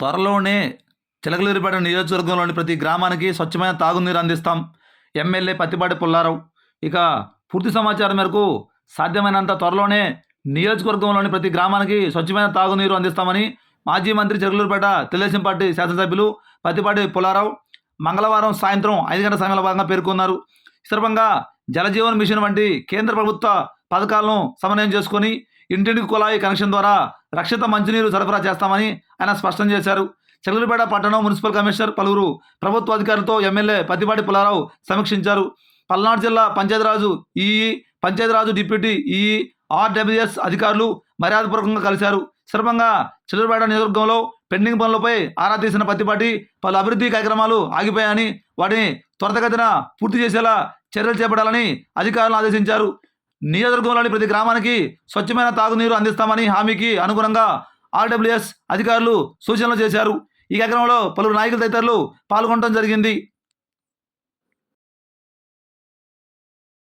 త్వరలోనే చిలకలూరిపేట నియోజకవర్గంలోని ప్రతి గ్రామానికి స్వచ్ఛమైన తాగునీరు అందిస్తాం. ఎమ్మెల్యే పత్తిపాటి పుల్లారావు. ఇక పూర్తి సమాచారం మేరకు సాధ్యమైనంత త్వరలోనే నియోజకవర్గంలోని ప్రతి గ్రామానికి స్వచ్ఛమైన తాగునీరు అందిస్తామని మాజీ మంత్రి చిలకలూరిపేట తెలుగుదేశం పార్టీ శాసనసభ్యులు పత్తిపాటి పుల్లారావు మంగళవారం సాయంత్రం ఐదు గంటల సమయంలో భాగంగా పేర్కొన్నారు. ఈ సందర్భంగా జలజీవన్ మిషన్ వంటి కేంద్ర ప్రభుత్వ పథకాలను సమన్వయం చేసుకొని ఇంటింటికి కుళాయి కనెక్షన్ ద్వారా రక్షిత మంచినీరు సరఫరా చేస్తామని ఆయన స్పష్టం చేశారు. చెల్లరిపేట పట్టణం మున్సిపల్ కమిషనర్ పలువురు ప్రభుత్వ అధికారులతో ఎమ్మెల్యే పత్తిపాటి పుల్లారావు సమీక్షించారు. పల్నాడు జిల్లా Panchayati Raj EE Panchayati Raj deputy E RWS అధికారులు మర్యాదపూర్వకంగా కలిశారు. సులభంగా చిల్లరపేట నియోజకవర్గంలో పెండింగ్ పనులపై ఆరా తీసిన పత్తిపాటి పలు అభివృద్ధి కార్యక్రమాలు ఆగిపోయాయని వాటిని త్వరితగతిన పూర్తి చేసేలా చర్యలు చేపట్టాలని అధికారులను ఆదేశించారు. నియోజకవర్గంలోని ప్రతి గ్రామానికి స్వచ్ఛమైన తాగునీరు అందిస్తామని హామీకి అనుగుణంగా ఆర్డబ్ల్యూఎస్ అధికారులు సూచనలు చేశారు. ఈ కార్యక్రమంలో పలువురు నాయకులు తదితరులు పాల్గొనడం జరిగింది.